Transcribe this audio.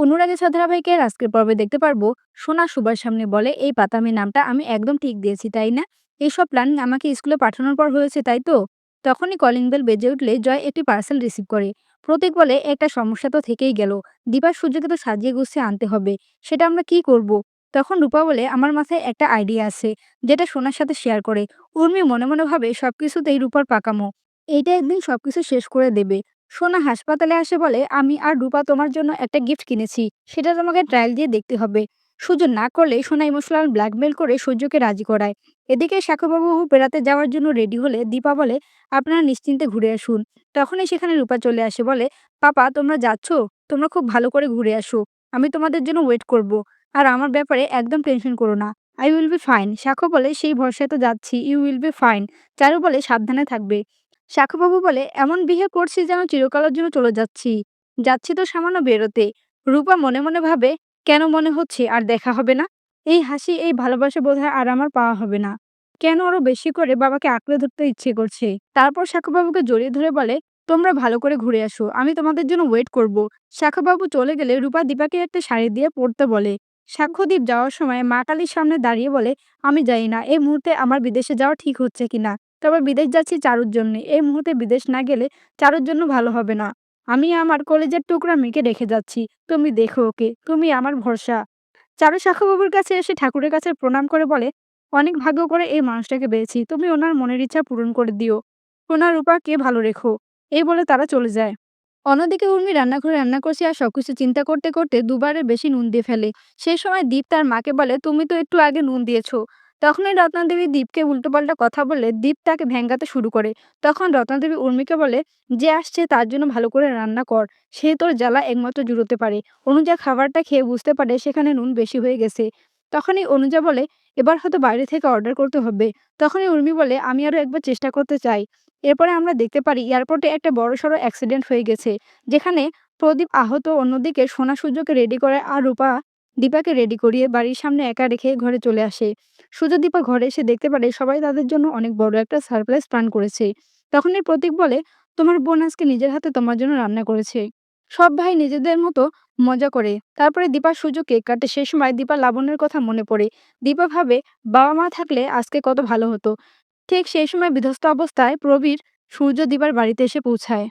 অনুরাগী ধারাবাহিকের আজকের পর্বে দেখতে পারব। সোনা সুবার সামনে বলে, এই পাতামি নামটা আমি একদম ঠিক দিয়েছি, তাই না? এইসব প্ল্যান আমাকে স্কুলে পাঠানোর পর হয়েছে, তাই তো? তখনই কলিং বেল বেজে উঠলে জয় একটি পার্সেল রিসিভ করে। প্রতীক বলে, একটা সমস্যা তো থেকেই গেল। দীপার সূর্যকে তো সাজিয়ে গুছিয়ে আনতে হবে। সেটা আমরা কি করব? তখন রূপা বলে, আমার মাথায় একটা আইডিয়া আছে, যেটা সোনার সাথে শেয়ার করে। উর্মি মনে মনে ভাবে, সবকিছুতেই রূপার পাকামো। এইটা একদিন সবকিছু শেষ করে দেবে। সোনা হাসপাতালে আসে বলে, আমি আর রূপা তোমার জন্য একটা গিফট কিনেছি। সেটা তোমাকে ট্রায়াল দিয়ে দেখতে হবে। সুজন না করলে সোনা ইমোশনাল ব্ল্যাকমেল করে সূর্যকে রাজি করায়। এদিকে সাকুবাবু বেড়াতে যাওয়ার জন্য রেডি হলে দীপা বলে, আপনারা নিশ্চিন্তে ঘুরে আসুন। তখনই সেখানে রূপা চলে আসে বলে, পাপা, তোমরা যাচ্ছ? তোমরা খুব ভালো করে ঘুরে আসো। আমি তোমাদের জন্য ওয়েট করব। আর আমার ব্যাপারে একদম টেনশন করো না। আই উইল বি ফাইন সাক্ষ্য বলে, সেই ভরসায় তো যাচ্ছি। You will be fine Charu বলে, সাবধানে থাকবে। সাক্ষ্যবাবু বলে, এমন বিহে করছি যেন চিরকালের জন্য চলে যাচ্ছি। যাচ্ছি তো সামান্য বেরোতে রূপা মনে মনে ভাবে, কেন মনে হচ্ছে আর দেখা হবে না? এই হাসি, এই ভালোবাসা বোধহয় আর আমার পাওয়া হবে না। কেন আরও বেশি করে বাবাকে আঁকড়ে ধরতে ইচ্ছে করছে? তারপর সাক্ষ্যবাবুকে জড়িয়ে ধরে বলে, তোমরা ভালো করে ঘুরে আসো। আমি তোমাদের জন্য ওয়েট করব। সাক্ষ্যবাবু চলে গেলে রূপা দীপাকে একটা শাড়ি দিয়ে পড়তে বলে। সাক্ষ্যদীপ যাওয়ার সময় মা কালীর সামনে দাঁড়িয়ে বলে, আমি জানি না, এই মুহূর্তে আমার বিদেশে যাওয়া ঠিক হচ্ছে কিনা? তবে বিদেশ যাচ্ছি চারুর জন্য। এই মুহূর্তে বিদেশ না গেলে চারুর জন্য ভালো হবে না। আমি আমার কলেজের টুকরা মেয়েকে রেখে যাচ্ছি। তুমি দেখো ওকে, তুমি আমার ভরসা। চারু সাক্ষ্যবাবুর কাছে এসে ঠাকুরের কাছে প্রণাম করে বলে, অনেক ভাগ্য করে এই মানুষটাকে পেয়েছি। তুমি ওনার মনের ইচ্ছা পূরণ করে দিও। ওনার রূপাকে ভালো রেখো। এই বলে তারা চলে যায়। অন্যদিকে উর্মি রান্নাঘরে রান্না করছে আর সবকিছু চিন্তা করতে করতে দুবারের বেশি নুন দিয়ে ফেলে। সেই সময় দীপ তার মাকে বলে, তুমি তো একটু আগে নুন দিয়েছ। তখনই রত্নাদেবী দীপকে উল্টোপাল্টা কথা বলে দীপ তাকে ভেঙ্গাতে শুরু করে। তখন রত্নাদেবী উর্মিকে বলে, যে আসছে তার জন্য ভালো করে রান্না কর, সে তোর জ্বালা একমাত্র জুড়োতে পারে। অনুজা খাবারটা খেয়ে বুঝতে পারে সেখানে নুন বেশি হয়ে গেছে। তখনই অনুজা বলে, এবার হয়তো বাইরে থেকে অর্ডার করতে হবে। তখনই উর্মি বলে, আমি আরও একবার চেষ্টা করতে চাই। এরপরে আমরা দেখতে পারি, এয়ারপোর্টে একটা বড়সড় অ্যাক্সিডেন্ট হয়ে গেছে, যেখানে প্রদীপ আহত অন্যদিকে সোনা সূর্যকে রেডি করে আর রূপা দীপাকে রেডি করিয়ে বাড়ির সামনে একা রেখে ঘরে চলে আসে। সূর্য দীপা ঘরে এসে দেখতে পারে সবাই তাদের জন্য অনেক বড় একটা সারপ্রাইজ প্ল্যান করেছে। তখন তখনই প্রতীক বলে, তোমার বোন আজকে নিজের হাতে তোমার জন্য রান্না করেছে। সব ভাই নিজেদের মতো মজা করে। তারপরে দীপার সূর্য কেক কাটে। সেই সময় দীপা লাবণ্যের কথা মনে পড়ে। দীপা ভাবে, বাবা মা থাকলে আজকে কত ভালো হতো। ঠিক সেই সময় বিধ্বস্ত অবস্থায় প্রবীর সূর্য দীপার বাড়িতে এসে পৌঁছায়।